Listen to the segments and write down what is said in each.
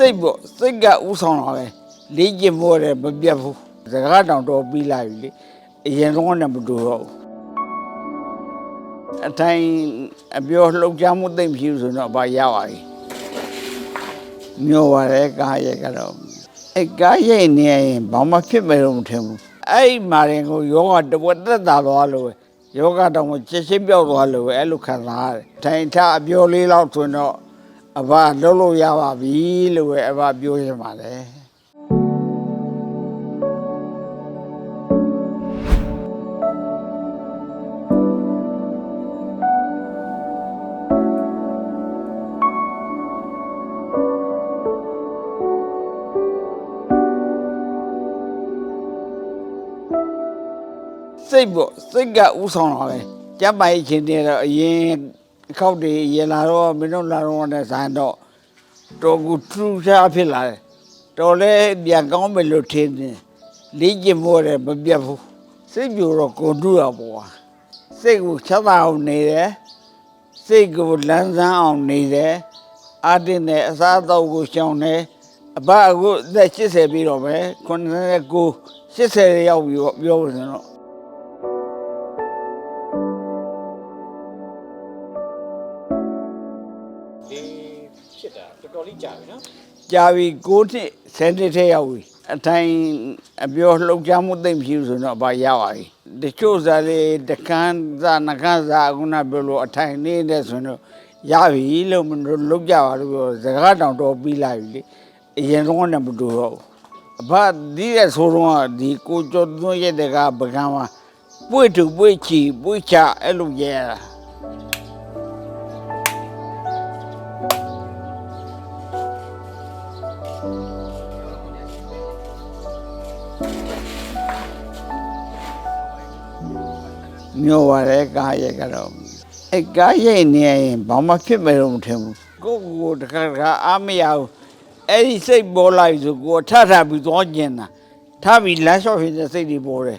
စိတ်ပေါ့စိတ်ကဥဆောင်တာပဲလေးကျင်မို့တယ်မပြတ်ဘူးစကားတောင်တော့ပြီးလာပြီလေအရင်တော့နဲ့မတူတော့ဘူးအတိုင်းအပြောလှုပ်ရှားမှုသိမ့်ဖြစ်ဆိုတော့ဘာရပါပြီမျောပါလေကားရဲ့ကတော့အဲကားရဲ့နေရင်ဘာမှဖြစ်မယ်လို့မထင်ဘူးအဲ့မာရင်ကိုယောဂတဝက်သက်သာသွားလို့ပဲယောဂတောင်ချက်ချင်းပြောက်သွားလို့ပဲအဲ့လိုခံစားရတယ်ထိုင်ထအပြောလေးလောက်ဆိုတော့ အဘလှုပ်လို့ရပါပြီလို့ပဲအဘပြောရမှာလေစိတ်ပေါ့စိတ်ကဥဆောင်တာပဲကြမ်းပိုင်ချင်းတွေတော့အရင် အခောက်တွေရေလာတော့မင်းတို့လာတော့တဲ့ဇန်တော့တော်ကူထူးခြားဖြစ်လာတယ်တော်လဲပြန်ကောင်းမယ်လို့ထင်တယ်လေးကျင်မို့တယ်မပြတ်ဘူးစိတ်ပြိုတော့ကိုတူရပေါ့စိတ်ကိုချက်သာအောင်နေတယ်စိတ်ကိုလန်းဆန်းအောင်နေတယ်အာတင်နဲ့အစားအသောက်ကိုရှောင်တယ်အဘအခုအသက်80ပြီးတော့ပဲ89 80ရောက်ပြီးတော့ပြောလို့ဆိုတော့ ကြာပြီနော်ကြာပြီ9နှစ်10နှစ်ထဲရောက်ပြီအတိုင်းအပြောလှုပ်ရှားမှုသိမ့်ဖြစ်ဆိုတော့ဘာရပါပြီတချို့စားလေးတကန်းစားနှကန်းစားအခုနပြောလို့အထိုင်နေတဲ့ဆိုတော့ရပြီလို့မလို့လုပ်ကြပါလို့ပြောစကားတောင်တော့ပြီးလာပြီလေအရင်တော့နဲ့မတူတော့ဘူးအဘဒီရဲ့ဆိုတော့ဒီကိုကျော်သွန်းရဲ့တကပကံမှာပွေတူပွေချီပွေချအဲ့လိုရဲတာ မျောပါလေကားရဲ့ကတော့အဲကားရဲ့နေရင်ဘာမှဖြစ်မယ်လို့မထင်ဘူးကိုယ့်ကိုယ်တခါတခါအားမရဘူးအဲ့ဒီစိတ်ပေါ်လာပြီဆိုကိုယ်ထထပြီးသွားကျင်တာထပြီးလမ်းလျှောက်ဖြစ်တဲ့စိတ်တွေပေါ်တယ်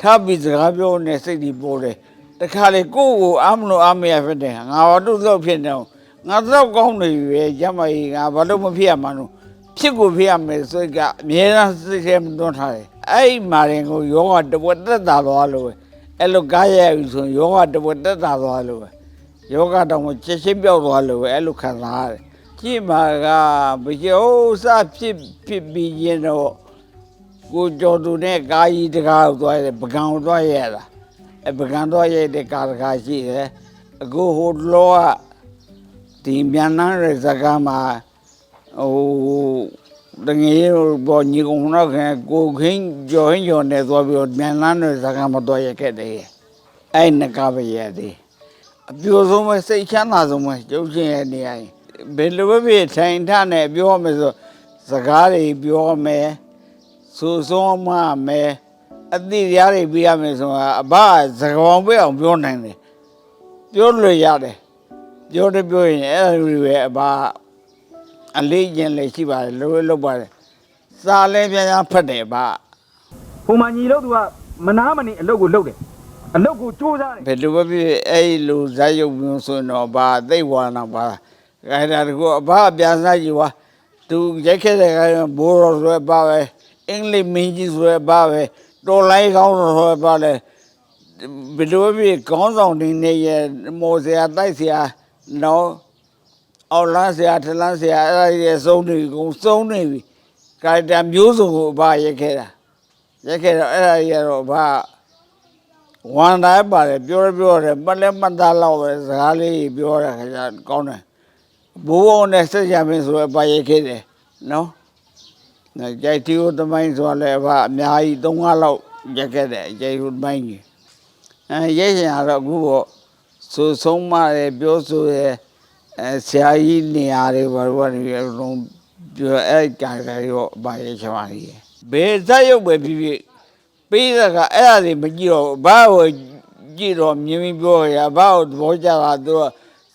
ထပြီးစကားပြောနေတဲ့စိတ်တွေပေါ်တယ်တခါလေကိုယ့်ကိုယ်အားမလို့အားမရဖြစ်တယ်ငါဘာလို့တော့ဖြစ်နေအောင်ငါတော့ကောင်းနေပြီပဲရမကြီးငါဘာလို့မဖြစ်ရမှာလို့ဖြစ်ကိုဖြစ်ရမယ်ဆိုကအမြဲတမ်းစိတ်ထဲမတွန်းထားတယ်အဲ့ဒီမာရင်ကိုယောဂတဝက်သက်သာသွားလို့ပဲ အဲ့လိုကားရပြီဆိုရင်ယောဂတဝက်တက်တာသွားလို့ပဲယောဂတောင်ချက်ချင်းပြောက်သွားလို့ပဲအဲ့လိုခံစားရတယ်ကြည့်မှာကဘယ်ကျော်စဖြစ်ဖြစ်ပြီးရင်တော့ကိုကျော်သူနဲ့ကားကြီးတကားကိုသွားရတယ်ပကံကိုသွားရတာအဲ့ပကံသွားရတဲ့ကားတကားရှိတယ်အခုဟိုလောကဒီမြန်နန်းရဲ့ဇကားမှာဟို တငယ်ပေါ်ညီကုံတော့ခင်ကိုခင်းကြော်ဟင်းကြော်နေသွားပြီးတော့မြန်နန်းရဲ့ဇကားမှာသွားရခဲ့တယ်အဲ့နကပဲရသည်အပြိုဆုံးပဲစိတ်ချမ်းသာဆုံးပဲကျုပ်ချင်းရဲ့နေရာရင်ဘယ်လိုပဲဖြစ်ထိုင်ထနဲ့ပြောရမယ်ဆိုစကားတွေပြောမယ်စူဆုံးမမယ်အတိတရားတွေပြရမယ်ဆိုတာအဘစကားပေါင်းပြအောင်ပြောနိုင်တယ်ပြောလို့ရတယ်ပြောတယ်ပြောရင်အဲ့ဒါတွေပဲအဘ အလေးကျင်လည်းရှိပါတယ်လိုလုပ်ပါတယ်စာလည်းပြန်ပြန်ဖတ်တယ်အဘဟိုမှာညီလို့သူကမနာမနေအလုပ်ကိုလုပ်တယ်အလုပ်ကိုစူးစမ်းတယ်ဘယ်လိုပဲဖြစ်ဖြစ်အဲ့လိုဇာတ်ရုပ်မျိုးဆိုရင်တော့ဘာသိတ်ဝါနာပါခိုင်တာတကူအဘအပြန်စားကြည့်ပါသူရိုက်ခဲ့တဲ့ခိုင်ဘိုးတော်ဆိုရပါပဲအင်္ဂလိပ်မင်းကြီးဆိုရပါပဲတော်လိုင်းကောင်းတော်ဆိုရပါလေဘယ်လိုပဲဖြစ်ဖြစ်ခေါင်းဆောင်တွေနေရမော်စရာတိုက်စရာနော် အော်လန်းစရာထလန်းစရာအဲ့ဒါတွေစုံနေပြီကုန်စုံနေပြီခိုင်တာမျိုးစုံကိုအဘရိုက်ခဲ့တာရိုက်ခဲ့တော့အဲ့ဒါကြီးကတော့အဘဝန်တိုင်းပါတယ်ပြောရပြောတယ်မလဲမသားလောက်ပဲစကားလေးပြောရခါကျကောင်းတယ်ဘိုးဘုံနဲ့ဆက်ရမင်းဆိုရပါရခဲ့တယ်နော်နော်ကြိုက်တီကိုတမိုင်းဆိုလည်းအဖအများကြီး၃၅လောက်ရက်ခဲ့တယ်ကြိုက်ကိုတမိုင်းကြီးအဲရဲရှင်ကတော့အခုပေါ့ဆိုဆုံးမတယ်ပြောဆိုရ အဲဆရာကြီးနေရာတွေဘာလို့ဘာလို့လုံးပြောအဲ့ကြိုင်ကြိုင်ရောပါရချမာကြီးဘယ်ဇက်ရုပ်ပဲဖြစ်ဖြစ်ပေးတဲ့ကအဲ့ဒါတွေမကြည့်တော့ဘူးဘာကိုကြည့်တော့မြင်ပြီးပြောရဘာကိုသဘောကျတာသူက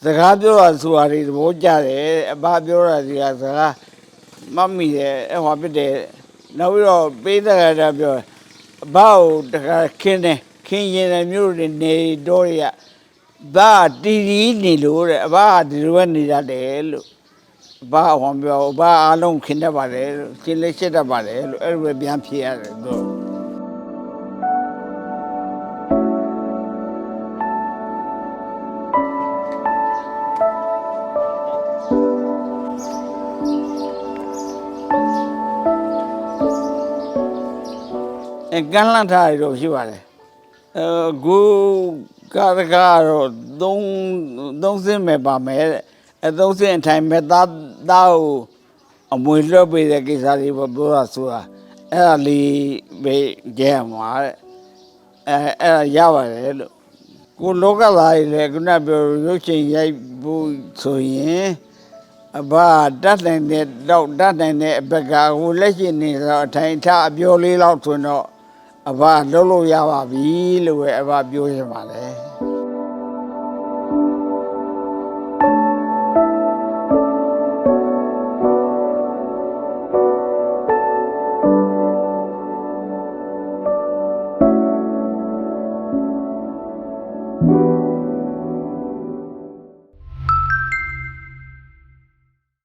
စကားပြောတာဆိုတာတွေသဘောကျတယ်အဘပြောတာတွေကစကားမတ်မိတယ်အဲ့ဟောဖြစ်တယ်နောက်ပြီးတော့ပေးတဲ့ကတည်းကပြောဘာကိုတခါခင်းတယ်ခင်းရင်လည်းမျိုးတွေနေတော့ရ ဘာတီတီနေလို့တဲ့အဘကဒီလိုပဲနေရတယ်လို့ဘာဟောပြောဘာအားလုံးခင်တတ်ပါတယ်လို့ရှင်းလေးရှင်းတတ်ပါတယ်လို့အဲ့လိုပဲပြန်ဖြေရတယ်သူအဲကန့်လန့်ထားရတော့ရှိပါတယ်အဲဂူ ကာရကတော့သုံးသုံးစင်းမဲ့ပါမယ်တဲ့အဲသုံးစင်းအထိုင်မဲ့သားသားကိုအမွေလွတ်ပေးတဲ့ကိစ္စလေးပဲပြောတာဆိုတာအဲ့ဒါလေးပဲကြဲမှာတဲ့အဲအဲ့ဒါရပါတယ်လို့ကိုလောကသားကြီးလည်းခုနပြောရုပ်ရှင်ရိုက်ဖို့ဆိုရင်အဘတတ်နိုင်တဲ့တော့တတ်နိုင်တဲ့အဘက်ကဟိုလက်ရှိနေတော့အထိုင်ထအပြောလေးလောက်ဆိုတော့ အဘလုံးလို့ရပါပြီလို့ပဲအဘပြောရပါလေ